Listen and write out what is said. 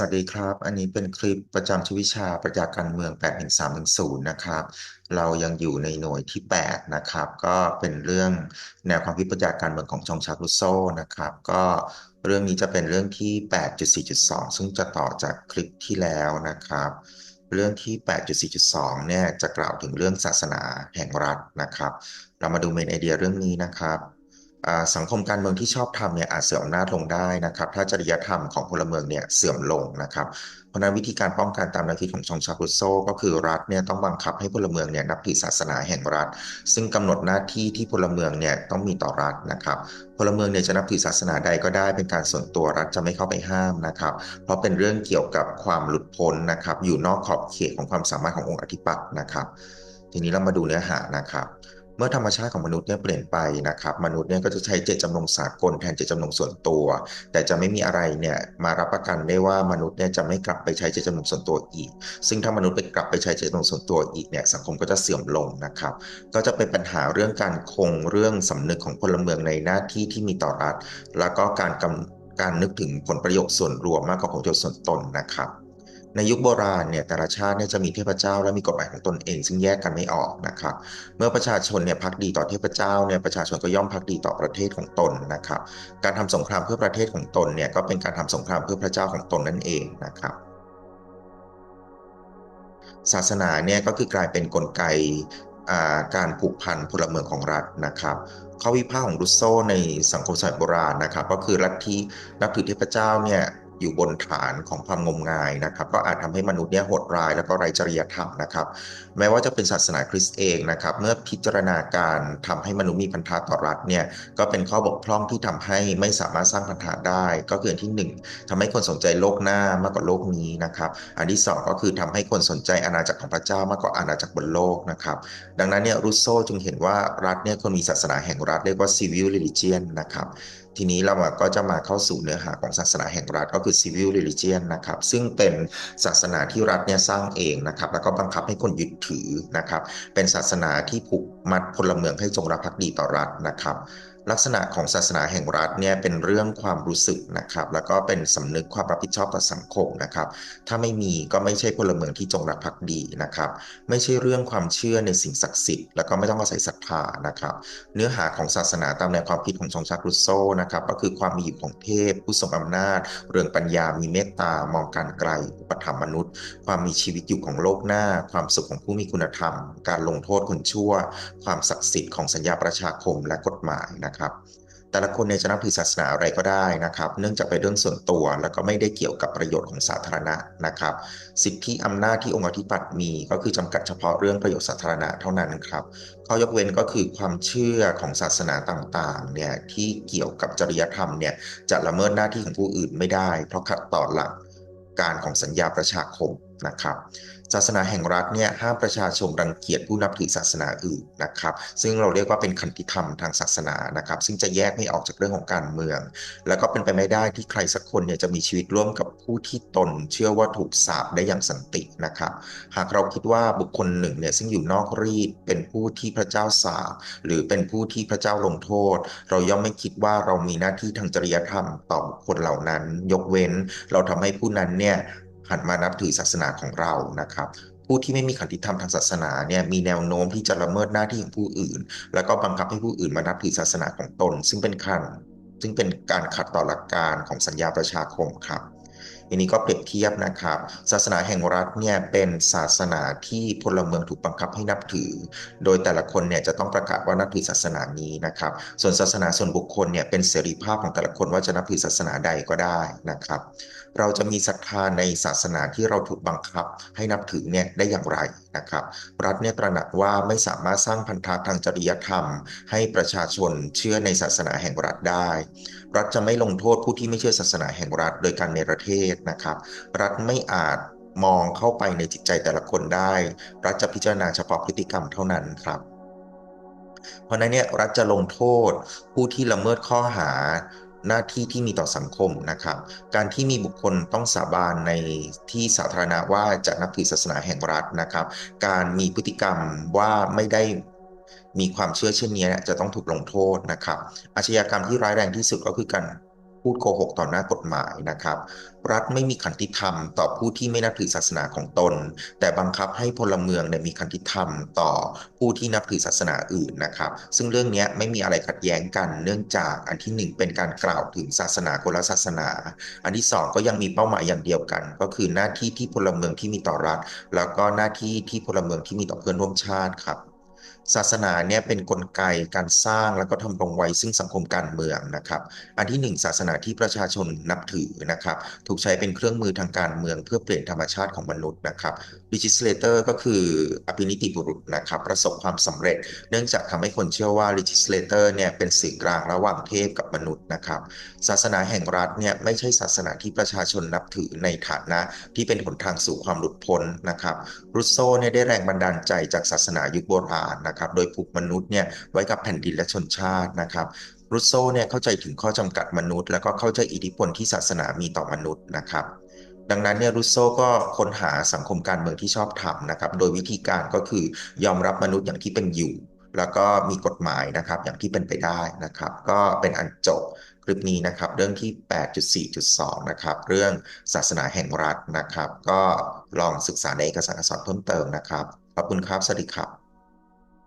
สวัสดีครับ อันนี้เป็นคลิปประจำชีวิชาปรัชญาการเมือง 81310 นะครับ เรายังอยู่ในหน่วยที่ 8 นะครับ ก็เป็นเรื่องแนวความคิดปรัชญาการเมืองของชองชารุโซนะครับ ก็เรื่องนี้จะเป็นเรื่องที่ 8.4.2 ซึ่งจะต่อจากคลิปที่แล้วนะครับ เรื่องที่ 8.4.2 เนี่ยจะกล่าวถึงเรื่องศาสนาแห่งรัฐนะครับ เรามาดูเมนไอเดียเรื่องนี้นะครับ สังคมการเมืองที่ชอบทำเนี่ยอาจเสื่อมอำนาจลงได้นะครับ ถ้าจริยธรรมของพลเมืองเนี่ยเสื่อมลงนะครับ เพราะนั้นวิธีการป้องกันตามแนวคิดของชองชาคุโซก็คือรัฐเนี่ยต้องบังคับให้พลเมืองเนี่ยนับถือศาสนาแห่งรัฐ ซึ่งกำหนดหน้าที่ที่พลเมืองเนี่ยต้องมีต่อรัฐนะครับ พลเมืองเนี่ยจะนับถือศาสนาใดก็ได้เป็นการส่วนตัวรัฐจะไม่เข้าไปห้ามนะครับ เพราะเป็นเรื่องเกี่ยวกับความหลุดพ้นนะครับ อยู่นอกขอบเขตของความสามารถขององค์อธิปัตย์นะครับ ทีนี้เรามาดูเนื้อหานะครับ เมื่อธรรมชาติของมนุษย์เนี่ยเปลี่ยนไปนะครับ มนุษย์เนี่ยก็จะใช้เจตจำนงสากลแทนเจตจำนงส่วนตัว แต่จะไม่มีอะไรเนี่ยมารับประกันได้ว่ามนุษย์เนี่ยจะไม่กลับไปใช้เจตจำนงส่วนตัวอีก ซึ่งถ้ามนุษย์ไปกลับไปใช้เจตจำนงส่วนตัวอีกเนี่ยสังคมก็จะเสื่อมลงนะครับ ก็จะเป็นปัญหาเรื่องการคงเรื่องสำนึกของพลเมืองในหน้าที่ที่มีต่อรัฐ แล้วก็การกำการนึกถึงผลประโยชน์ส่วนรวมมากกว่าผลประโยชน์ส่วนตนนะครับ ในยุคโบราณเนี่ยแต่ละชาติเนี่ยจะมีเทพเจ้าและมีกฎหมายของตนเอง ซึ่งแยกกันไม่ออกนะครับ เมื่อประชาชนเนี่ยพักดีต่อเทพเจ้าเนี่ยประชาชนก็ย่อมพักดีต่อประเทศของตนนะครับ การทำสงครามเพื่อประเทศของตนเนี่ยก็เป็นการทำสงครามเพื่อพระเจ้าของตนนั่นเองนะครับศาสนาเนี่ยก็คือกลายเป็นนกลไกการผูกพันพลเมืองของรัฐนะครับข้อวิพากษ์ของรุสโซในสังคมสมัยโบราณนะครับ ก็คือลัทธินับถือเทพเจ้าเนี่ย อยู่บนฐานของความงมงายนะครับ ก็อาจทำให้มนุษย์เนี่ยโหดร้ายแล้วก็ไร้จริยธรรมนะครับ แม้ว่าจะเป็นศาสนาคริสต์เองนะครับ เมื่อพิจารณาการทำให้มนุษย์มีพันธะต่อรัฐเนี่ยก็เป็นข้อบกพร่องที่ทำให้ไม่สามารถสร้างพันธะได้ ก็คือที่ 1ทำให้คนสนใจโลกหน้ามากกว่าโลกนี้นะครับ อันที่ 2 ก็คือทำให้คนสนใจอาณาจักรของพระเจ้ามากกว่าอาณาจักรบนโลกนะครับ ดังนั้นเนี่ยรุสโซจึงเห็นว่ารัฐเนี่ยควรมีศาสนาแห่งรัฐเรียกว่า civil religion นะครับ ทีนี้เราก็จะมาเข้าสู่เนื้อหาของศาสนาแห่งรัฐก็คือ civil religion นะครับ ซึ่งเป็นศาสนาที่รัฐเนี่ยสร้างเองนะครับ แล้วก็บังคับให้คนยึดถือนะครับ เป็นศาสนาที่ผูกมัดพลเมืองให้จงรักภักดีต่อรัฐนะครับ ลักษณะของศาสนาแห่งรัฐเนี่ยเป็นเรื่องความรู้สึกนะครับ แล้วก็เป็นสำนึกความรับผิดชอบต่อสังคมนะครับ ถ้าไม่มีก็ไม่ใช่พลเมืองที่จงรักภักดีนะครับ ไม่ใช่เรื่องความเชื่อในสิ่งศักดิ์สิทธิ์ แล้วก็ไม่ต้องอาศัยศรัทธานะครับ เนื้อหาของศาสนาตามแนวความคิดของชองชากรุโซนะครับ ก็คือความมีอยู่ของเทพ ผู้ทรงอำนาจ เรื่องปัญญา มีเมตตามองการไกล อุปถัมภ์มนุษย์ ความมีชีวิตอยู่ของโลกหน้า ความสุขของผู้มีคุณธรรม การลงโทษคนชั่ว ความศักดิ์สิทธิ์ของสัญญาประชาคมและกฎหมายนะครับแต่ละคนเนี่ยจะนับถือศาสนาอะไรก็ได้นะครับ เนื่องจากเป็นเรื่องส่วนตัว แล้วก็ไม่ได้เกี่ยวกับประโยชน์ของสาธารณะนะครับ สิทธิอำนาจที่องค์อธิปัตย์มี ก็คือจำกัดเฉพาะเรื่องประโยชน์สาธารณะเท่านั้นครับข้อยกเว้นก็คือความเชื่อของศาสนาต่างๆเนี่ยที่เกี่ยวกับจริยธรรมเนี่ยจะละเมิดหน้าที่ของผู้อื่นไม่ได้ เพราะขัดต่อหลักการของสัญญาประชาคม นะครับศาสนาแห่งรัฐเนี่ยห้ามประชาชนรังเกียจผู้นับถือศาสนาอื่นนะครับ ซึ่งเราเรียกว่าเป็นคันติธรรมทางศาสนานะครับ ซึ่งจะแยกไม่ออกจากเรื่องของการเมือง แล้วก็เป็นไปไม่ได้ที่ใครสักคนเนี่ยจะมีชีวิตร่วมกับผู้ที่ตน เชื่อว่าถูกสาปได้อย่างสันตินะครับ หากเราคิดว่าบุคคลหนึ่งเนี่ยซึ่งอยู่นอกรีดเป็นผู้ที่พระเจ้าสาปหรือเป็นผู้ที่พระเจ้าลงโทษ เราย่อมไม่คิดว่าเรามีหน้าที่ทางจริยธรรมต่อบุคคลเหล่านั้น ยกเว้น เราทำให้ผู้นั้นเนี่ย หันมานับถือศาสนาของเรานะครับผู้ที่ไม่มีขันติธรรมทางศาสนาเนี่ยมีแนวโน้มที่จะละเมิดหน้าที่ของผู้อื่น แล้วก็บังคับให้ผู้อื่นมานับถือศาสนาของตน ซึ่งเป็นขันซึ่งเป็นการขัดต่อหลักการของสัญญาประชาคมครับ อันนี้ก็เปรียบเทียบนะครับ ศาสนาแห่งรัฐเนี่ยเป็นศาสนาที่พลเมืองถูกบังคับให้นับถือ โดยแต่ละคนเนี่ยจะต้องประกาศว่านับถือศาสนานี้นะครับ ส่วนศาสนาส่วนบุคคลเนี่ยเป็นเสรีภาพของแต่ละคนว่าจะนับถือศาสนาใดก็ได้นะครับ เราจะมีศรัทธาในศาสนาที่เราถูกบังคับให้นับถือเนี่ยได้อย่างไรนะครับ รัฐเนี่ยตระหนักว่าไม่สามารถสร้างพันธะทางจริยธรรม ให้ประชาชนเชื่อในศาสนาแห่งรัฐได้ รัฐจะไม่ลงโทษผู้ที่ไม่เชื่อศาสนาแห่งรัฐ โดยการเนรเทศนะครับ รัฐไม่อาจมองเข้าไปในจิตใจแต่ละคนได้ รัฐจะพิจารณาเฉพาะพฤติกรรมเท่านั้นครับ เพราะนั้นเนี่ยรัฐจะลงโทษผู้ที่ละเมิดข้อหาหน้าที่ที่มีต่อสังคมนะครับ การที่มีบุคคลต้องสาบานในที่สาธารณะว่าจะนับถือศาสนาแห่งรัฐนะครับ การมีพฤติกรรมว่าไม่ได้มีความเชื่อเช่นนี้จะต้องถูกลงโทษนะครับ อาชญากรรมที่ร้ายแรงที่สุดก็คือการ พูดโกหกต่อหน้ากฎหมายนะครับ รัฐไม่มีขันติธรรมต่อผู้ที่ไม่นับถือศาสนาของตน แต่บังคับให้พลเมืองเนี่ยมีขันติธรรมต่อผู้ที่นับถือศาสนาอื่นนะครับ ซึ่งเรื่องนี้ไม่มีอะไรขัดแย้งกันเนื่องจากอันที่หนึ่งเป็นการกล่าวถึงศาสนาคนละศาสนา อันที่สองก็ยังมีเป้าหมายอย่างเดียวกัน ก็คือหน้าที่ที่พลเมืองที่มีต่อรัฐ แล้วก็หน้าที่ที่พลเมืองที่มีต่อเพื่อนร่วมชาติครับ ศาสนาเนี่ยเป็นนกลไกการสร้างแล้วก็ทำรงไว้ซึ่งสังคมการเมืองนะครับ อันที่หนึ่งศาสนาที่ประชาชนนับถือนะครับ ถูกใช้เป็นเครื่องมือทางการเมืองเพื่อเปลี่ยนธรรมชาติของมนุษย์นะครับ legislator ก็คืออภินิติบุรุษนะครับ ประสบความสำเร็จ เนื่องจากทำให้คนเชื่อว่า legislator เนี่ยเป็นสื่อกลางระหว่างเทพกับมนุษย์นะครับ ศาสนาแห่งรัฐเนี่ยไม่ใช่ศาสนาที่ประชาชนนับถือในฐานะที่เป็นหนทางสู่ความหลุดพ้นนะครับ รุสโซเนี่ยได้แรงบันดาลใจจากศาสนายุคโบราณนะครับโดยผูกมนุษย์เนี่ยไว้กับแผ่นดินและชนชาตินะครับรุสโซเนี่ยเข้าใจถึงข้อจำกัดมนุษย์ แล้วก็เข้าใจอิทธิพลที่ศาสนามีต่อมนุษย์นะครับดังนั้นเนี่ยรุสโซก็ค้นหาสังคมการเมืองที่ชอบธรรมนะครับ โดยวิธีการก็คือยอมรับมนุษย์อย่างที่เป็นอยู่ แล้วก็มีกฎหมายนะครับอย่างที่เป็นไปได้นะครับ ก็เป็นอันจบคลิปนี้นะครับเรื่องที่ 8.4.2 นะครับ เรื่องศาสนาแห่งรัฐนะครับ ก็ลองศึกษาในเอกสารอักษรเพิ่มเติมนะครับ ขอบคุณครับ สวัสดีครับ